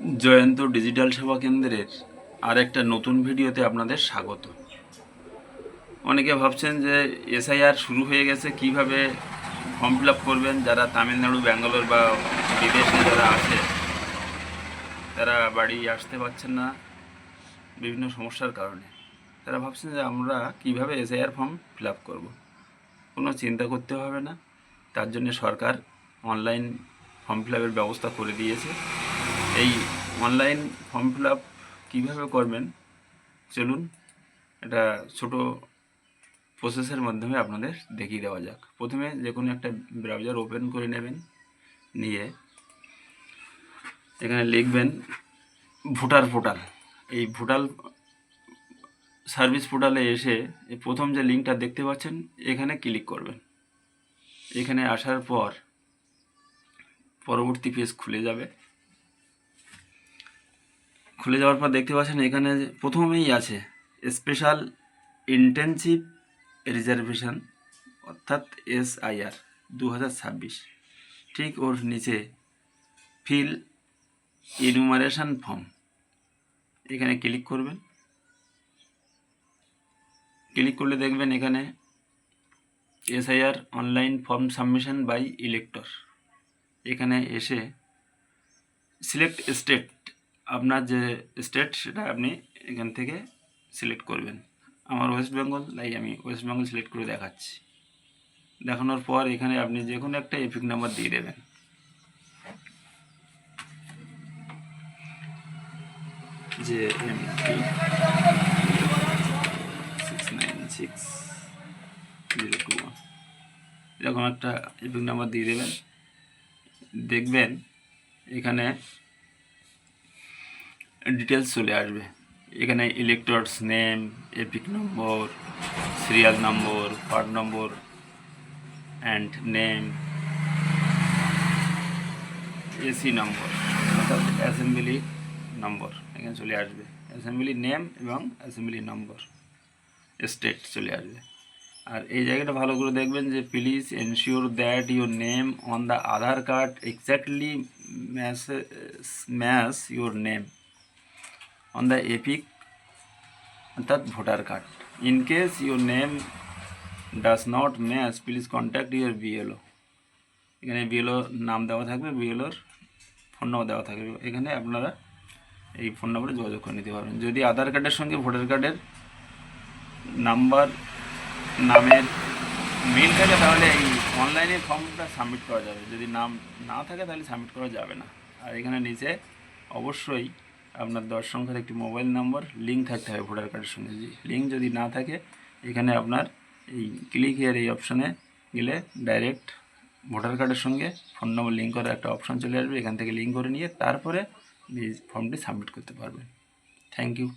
Jayanta digital সেবা কেন্দ্রের আর একটা নতুন ভিডিওতে আপনাদের স্বাগত। অনেকে ভাবছেন যে এসআইআর শুরু হয়ে গেছে, কীভাবে ফর্ম ফিল করবেন? যারা তামিলনাড়ু, ব্যাঙ্গালোর বা বিদেশে যারা আছে, তারা বাড়ি আসতে পারছেন না বিভিন্ন সমস্যার কারণে। তারা ভাবছেন যে আমরা কীভাবে এসআইআর ফর্ম ফিল আপ করব? কোনো চিন্তা করতে হবে না। তার জন্য সরকার অনলাইন ফর্ম ফিল আপের ব্যবস্থা করে দিয়েছে। এই অনলাইন ফর্ম ফিল আপ কীভাবে করবেন, চলুন এটা ছোট প্রসেসের মাধ্যমে আপনাদের দেখিয়ে দেওয়া যাক। প্রথমে যে কোনো একটা ব্রাউজার ওপেন করে নেবেন, নিয়ে এখানে লিখবেন ভোটার পোর্টাল। এই ভোটাল সার্ভিস পোর্টালে এসে প্রথম যে লিঙ্কটা দেখতে পাচ্ছেন, এখানে ক্লিক করবেন। এখানে আসার পর পরবর্তী পেজ খুলে যাবে। খুলে যাওয়ার পর দেখতে পাচ্ছেন এখানে প্রথমেই আছে স্পেশাল ইন্টেনসিভ রিজার্ভেশন অর্থাৎ এসআইআর দু হাজার ছাব্বিশ। ঠিক ওর নিচে ফিল ইনুমারেশন ফর্ম এখানে ক্লিক করবেন। ক্লিক করলে দেখবেন এখানে SIR online form submission by elector এখানে এসে সিলেক্ট স্টেট আপনার যে স্টেট সেটা আপনি এখান থেকে সিলেক্ট করবেন। আমার ওয়েস্ট বেঙ্গল তাই আমি ওয়েস্ট বেঙ্গল সিলেক্ট করে দেখাচ্ছি। দেখানোর পর এখানে আপনি যে কোনো একটা এপিক নাম্বার দিয়ে দেবেন। যে সিক্স নাইন সিক্স জিরো এরকম একটা এপিক নাম্বার দিয়ে দেবেন। দেখবেন এখানে ডিটেলস চলে আসবে। এখানে electors name EPIC number serial number part number and name AC number অর্থাৎ অ্যাসেম্বলি নম্বর এখানে চলে আসবে। অ্যাসেম্বলি নেম এবং অ্যাসেম্বলি নম্বর স্টেট চলে আসবে। আর এই জায়গাটা ভালো করে দেখবেন যে please ensure that your name on the Aadhaar card exactly match match your name on the EPIC অর্থাৎ voter card in case your name does not match please contact your BLO এখানে বিএলও নাম দেওয়া থাকবে বিএলওর phone নম্বর দেওয়া থাকবে। এখানে আপনারা এই ফোন নম্বরে যোগাযোগ করে নিতে পারবেন। যদি আধার কার্ডের সঙ্গে ভোটার কার্ডের নাম্বার, নামের মিল থাকে, তাহলে এই অনলাইনে ফর্মটা সাবমিট করা যাবে। যদি নাম না থাকে, তাহলে সাবমিট করা যাবে না। আর এখানে নিচে অবশ্যই আপনার দশ সংখ্যার একটি মোবাইল নম্বর লিঙ্ক থাকতে হবে ভোটার কার্ডের সঙ্গে। লিঙ্ক যদি না থাকে, এখানে আপনার এই ক্লিক হেয়ার এই অপশানে গেলে ডাইরেক্ট ভোটার কার্ডের সঙ্গে ফোন নম্বর লিঙ্ক করার একটা অপশান চলে আসবে। এখান থেকে লিঙ্ক করে নিয়ে তারপরে ফর্মটি সাবমিট করতে পারবেন। Thank you